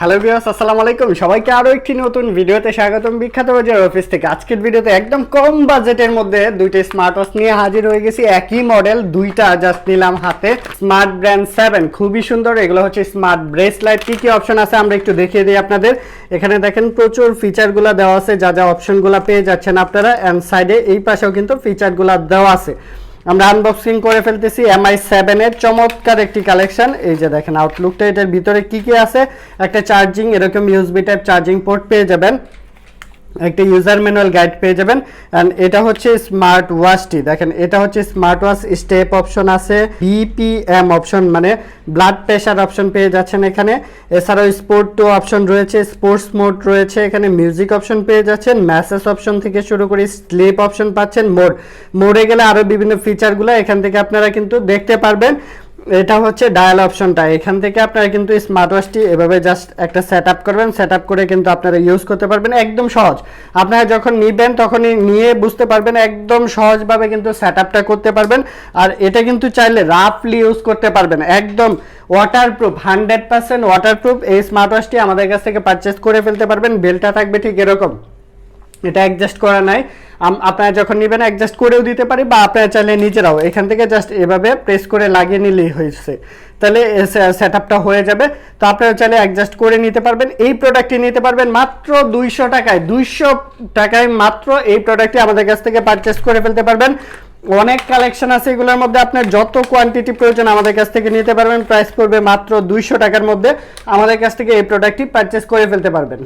Hello viewers আসসালামু আলাইকুম। সবাইকে আরও একটি নতুন ভিডিওতে স্বাগতম। বিখ্যাত বাজার অফিস থেকে আজকের ভিডিওতে একদম কম বাজেটের মধ্যে দুইটা স্মার্ট ওয়াচ নিয়ে হাজির হয়ে গেছি। একই মডেল দুইটা জাস্ট নিলাম হাতে। স্মার্ট ব্র্যান্ড সেভেন খুবই সুন্দর। এগুলো হচ্ছে স্মার্ট ব্রেসলাইট কি কি অপশন আছে আমরা একটু দেখিয়ে দিই আপনাদের। এখানে দেখেন প্রচুর ফিচারগুলো দেওয়া আছে। যা যা অপশনগুলো পেয়ে যাচ্ছেন আপনারা। অ্যান্ড সাইডে এই পাশেও কিন্তু ফিচারগুলো দেওয়া আছে। আমরা আনবক্সিং করে ফেলতেছি এমআই সেভেন এর চমৎকার একটি কালেকশন এই যে দেখেন আউটলুকটা এটার ভিতরে কি কি আছে? একটা চার্জিং এরকম ইউএসবি টাইপ চার্জিং পোর্ট পেয়ে যাবেন। একটা ইউজার ম্যানুয়াল গাইড পেয়ে যাবেন। অ্যান্ড এটা হচ্ছে স্মার্ট ওয়াচটি দেখেন, এটা হচ্ছে স্মার্ট ওয়াচ স্টেপ অপশন আছে বিপিএম অপশন মানে ব্লাড প্রেশার অপশন পেয়ে যাচ্ছেন এখানে। এছাড়াও স্পোর্ট টু অপশন রয়েছে স্পোর্টস মোড রয়েছে, এখানে মিউজিক অপশন পেয়ে যাচ্ছেন ম্যাসেজ অপশন থেকে শুরু করে স্লিপ অপশন পাচ্ছেন মোড মোডে গেলে আরও বিভিন্ন ফিচারগুলো এখান থেকে আপনারা কিন্তু দেখতে পারবেন। এটা হচ্ছে ডায়াল অপশনটা এখান থেকে আপনারা কিন্তু স্মার্ট ওয়াচটি এভাবে জাস্ট একটা সেট করবেন। সেট করে কিন্তু আপনারা ইউজ করতে পারবেন। একদম সহজ। আপনারা যখন নিবেন, তখনই নিয়ে বুঝতে পারবেন, একদম সহজভাবে কিন্তু সেট করতে পারবেন। আর এটা কিন্তু চাইলে রাফলি ইউজ করতে পারবেন। একদম ওয়াটারপ্রুফ হান্ড্রেড পার্সেন্ট ওয়াটারপ্রুফ এই স্মার্ট ওয়াচটি আমাদের কাছ থেকে পারচেস করে ফেলতে পারবেন। বেলটা থাকবে ঠিক এরকম। এটা অ্যাডজাস্ট করা নাই। আপনারা যখন নেবেন অ্যাডজাস্ট করেও দিতে পারি বা আপনারা চাইলে নিজেরাও। এখান থেকে জাস্ট এভাবে প্রেস করে লাগিয়ে নিলেই হয়েছে। তাহলে সেট আপটা হয়ে যাবে। তো আপনারা চাইলে অ্যাডজাস্ট করে নিতে পারবেন। এই প্রোডাক্টটি নিতে পারবেন মাত্র দুইশো টাকায়। দুইশো টাকায় মাত্র এই প্রোডাক্টটি আমাদের কাছ থেকে পারচেস করে ফেলতে পারবেন। অনেক কালেকশন আছে এগুলোর মধ্যে। আপনার যত কোয়ান্টিটি প্রয়োজন আমাদের কাছ থেকে নিতে পারবেন। প্রাইস পড়বে মাত্র দুইশো টাকার মধ্যে। আমাদের কাছ থেকে এই প্রোডাক্টটি পারচেস করে ফেলতে পারবেন।